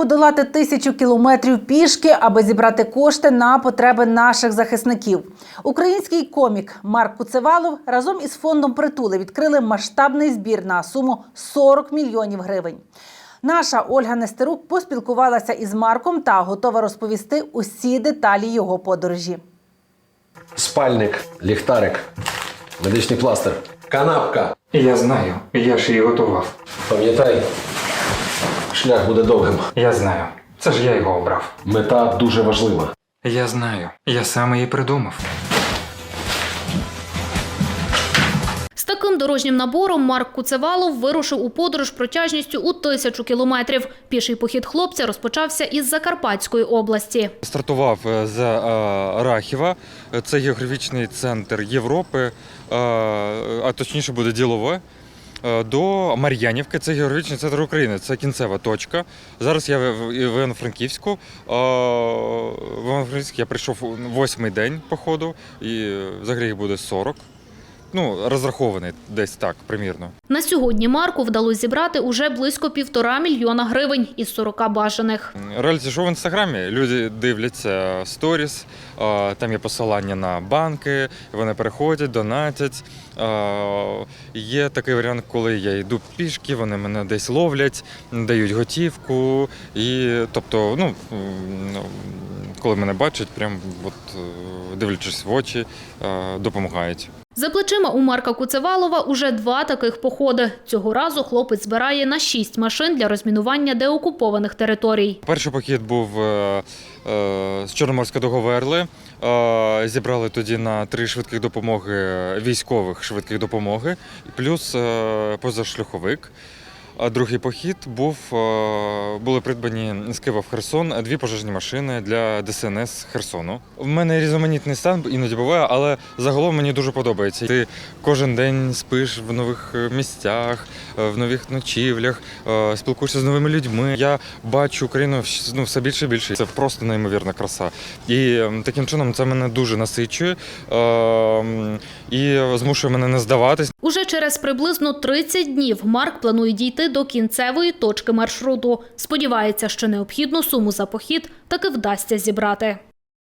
Подолати тисячу кілометрів пішки, аби зібрати кошти на потреби наших захисників. Український комік Марк Куцевалов разом із фондом притули відкрили масштабний збір на суму 40 мільйонів гривень. Наша Ольга Нестерук поспілкувалася із Марком та готова розповісти усі деталі його подорожі. Спальник, ліхтарик, медичний пластир, канапка. Я знаю, я ж її готував. Пам'ятай, шлях буде довгим. Я знаю. Це ж я його обрав. Мета дуже важлива. Я знаю. Я сам її придумав. З таким дорожнім набором Марк Куцевалов вирушив у подорож протяжністю у тисячу кілометрів. Піший похід хлопця розпочався із Закарпатської області. Стартував е, з е, Рахіва, це географічний центр Європи, е, а точніше буде ділове. Е, До Мар'янівки, це географічний центр України, це кінцева точка. Зараз я в Івано-Франківську. Е, В Івано-Франківськ я прийшов восьмий день походу, і е, взагалі їх буде 40. Ну, розрахований десь так, примірно. На сьогодні Марку вдалося зібрати уже близько півтора мільйона гривень із 40 бажаних. Реаліті шоу в інстаграмі. Люди дивляться сторіс, там є посилання на банки, вони переходять, донатять. Є такий варіант, коли я йду пішки, вони мене десь ловлять, дають готівку. І тобто, ну коли мене бачать, прям от е, дивлячись в очі, е, допомагають. За плечима у Марка Куцевалова уже два таких походи. Цього разу хлопець збирає на шість машин для розмінування деокупованих територій. Перший похід був е, е, з Чорноморська до Говерли. Е, зібрали тоді на три швидких допомоги військових швидких допомоги, плюс позашляховик. А другий похід був, е, були придбані з Києва в Херсон дві пожежні машини для ДСНС Херсону. В мене різноманітний стан іноді буває, але загалом мені дуже подобається. Ти кожен день спиш в нових е, місцях, е, в нових ночівлях, е, спілкуєшся з новими людьми. Я бачу Україну ну, все більше і більше. Це просто неймовірна краса. І таким чином це мене дуже насичує е, і змушує мене не здаватись. Уже через приблизно 30 днів Марк планує дійти до кінцевої точки маршруту. Сподівається, що необхідну суму за похід таки вдасться зібрати.